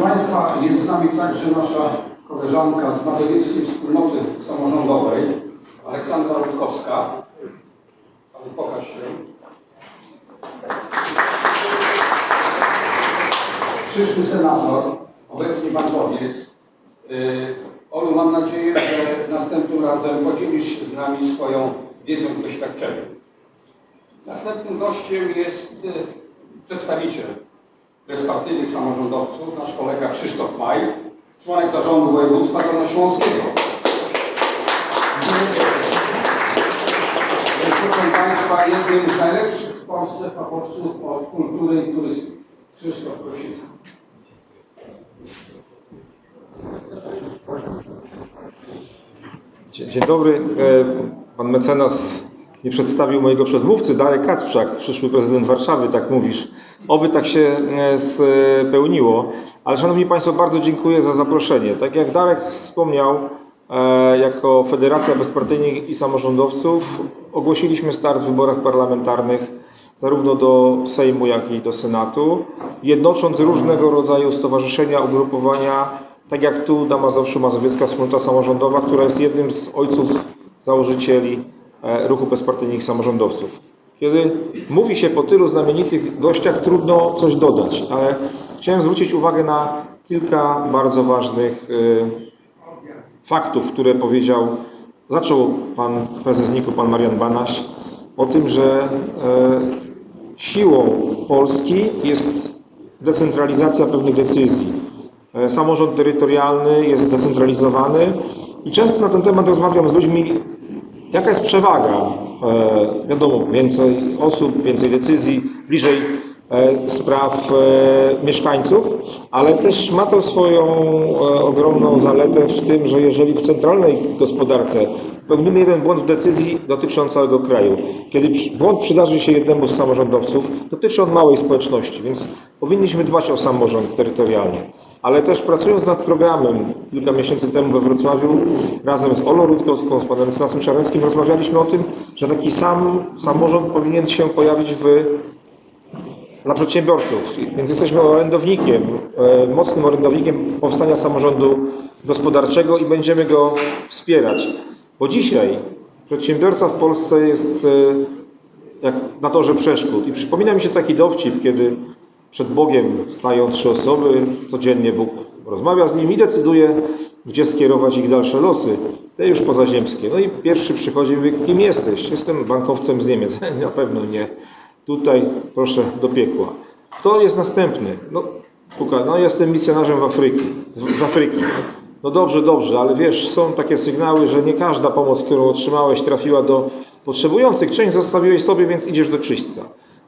Państwa, jest z nami także nasza koleżanka z Mazowieckiej Wspólnoty Samorządowej, Aleksandra Rutkowska. Pani pokaż się. Przyszły senator, obecnie bankowiec. Yy, Olu, mam nadzieję, że następnym razem podzielisz się z nami swoją wiedzą i doświadczeniem. Następnym gościem jest y, przedstawiciel bezpartyjnych samorządowców, nasz kolega Krzysztof Maj, członek zarządu województwa dolnośląskiego. Jest, proszę Państwa, jednym z najlepszych w Polsce fachowców od kultury i turystyki. Krzysztof. Dzień dzień dobry. E, Pan mecenas nie przedstawił mojego przedmówcy, Darek Kacprzak, przyszły prezydent Warszawy, tak mówisz. Oby tak się e, spełniło. Ale Szanowni Państwo, bardzo dziękuję za zaproszenie. Tak jak Darek wspomniał, e, jako Federacja Bezpartyjnych i Samorządowców ogłosiliśmy start w wyborach parlamentarnych zarówno do Sejmu, jak i do Senatu, jednocząc różnego rodzaju stowarzyszenia, ugrupowania, tak jak tu na Mazowszu Mazowiecka Wspólnota Samorządowa, która jest jednym z ojców założycieli e, ruchu bezpartyjnych samorządowców. Kiedy mówi się po tylu znamienitych gościach, trudno coś dodać, ale chciałem zwrócić uwagę na kilka bardzo ważnych e, faktów, które powiedział, zaczął pan prezes NIK-u, pan Marian Banaś, o tym, że e, siłą Polski jest decentralizacja pewnych decyzji. E, Samorząd terytorialny jest zdecentralizowany i często na ten temat rozmawiam z ludźmi, jaka jest przewaga. E, wiadomo, więcej osób, więcej decyzji, bliżej e, spraw e, mieszkańców, ale też ma to swoją ogromną zaletę w tym, że jeżeli w centralnej gospodarce popełnimy jeden błąd w decyzji, dotyczy on całego kraju. Kiedy błąd przydarzy się jednemu z samorządowców, dotyczy on małej społeczności, więc powinniśmy dbać o samorząd terytorialny. Ale też pracując nad programem kilka miesięcy temu we Wrocławiu, razem z Olą Rutkowską, z panem Mecenasem Czarneckim rozmawialiśmy o tym, że taki sam samorząd powinien się pojawić w dla przedsiębiorców. Więc jesteśmy orędownikiem, e, mocnym orędownikiem powstania samorządu gospodarczego i będziemy go wspierać. Bo dzisiaj przedsiębiorca w Polsce jest e, jak na torze przeszkód. I przypomina mi się taki dowcip, kiedy przed Bogiem stają trzy osoby, codziennie Bóg rozmawia z nimi i decyduje, gdzie skierować ich dalsze losy, te już pozaziemskie. No i pierwszy przychodzi i mówi, kim jesteś? Jestem bankowcem z Niemiec. Na pewno nie. Tutaj proszę do piekła. Kto jest następny? No, puka, no jestem misjonarzem w Afryki, z, Afryki. No dobrze, dobrze, ale wiesz, są takie sygnały, że nie każda pomoc, którą otrzymałeś, trafiła do potrzebujących. Część zostawiłeś sobie, więc idziesz do czyśćca.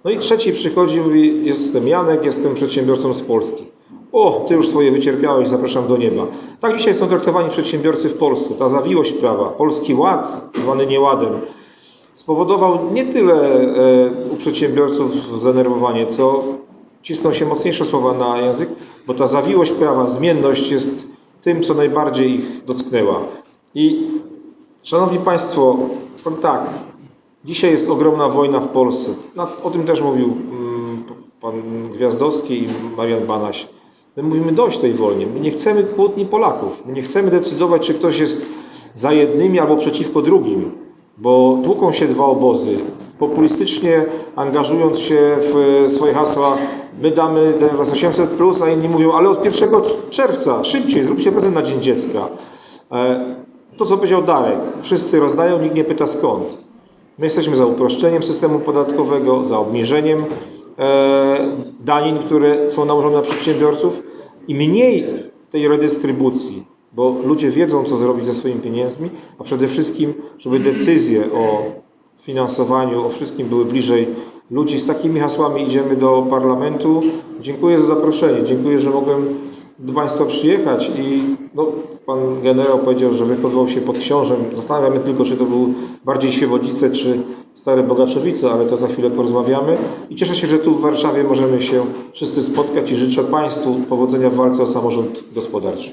No i trzeci przychodzi i mówi, jestem Janek, jestem przedsiębiorcą z Polski. O, ty już swoje wycierpiałeś, zapraszam do nieba. Tak dzisiaj są traktowani przedsiębiorcy w Polsce. Ta zawiłość prawa, polski ład, zwany nieładem, spowodował nie tyle e, u przedsiębiorców zdenerwowanie, co cisną się mocniejsze słowa na język, bo ta zawiłość prawa, zmienność jest tym, co najbardziej ich dotknęła. I Szanowni Państwo, powiem tak, dzisiaj jest ogromna wojna w Polsce. O tym też mówił mm, pan Gwiazdowski i Marian Banaś. My mówimy dość tej wojnie. My nie chcemy kłótni Polaków. My nie chcemy decydować, czy ktoś jest za jednymi albo przeciwko drugim, bo tłuką się dwa obozy. Populistycznie angażując się w swoje hasła, my damy teraz 800, plus, a inni mówią, ale od 1 czerwca, szybciej, zróbcie prezent na Dzień Dziecka. E, To, co powiedział Darek, wszyscy rozdają, nikt nie pyta skąd. My jesteśmy za uproszczeniem systemu podatkowego, za obniżeniem e, danin, które są nałożone na przedsiębiorców i mniej tej redystrybucji, bo ludzie wiedzą, co zrobić ze swoimi pieniędzmi, a przede wszystkim, żeby decyzje o finansowaniu, o wszystkim były bliżej ludzi. Z takimi hasłami idziemy do parlamentu. Dziękuję za zaproszenie. Dziękuję, że mogłem do Państwa przyjechać i no, Pan generał powiedział, że wychowywał się pod książem. Zastanawiam się tylko, czy to był bardziej Świebodzice, czy Stare Bogaczowice, ale to za chwilę porozmawiamy. I cieszę się, że tu w Warszawie możemy się wszyscy spotkać i życzę Państwu powodzenia w walce o samorząd gospodarczy.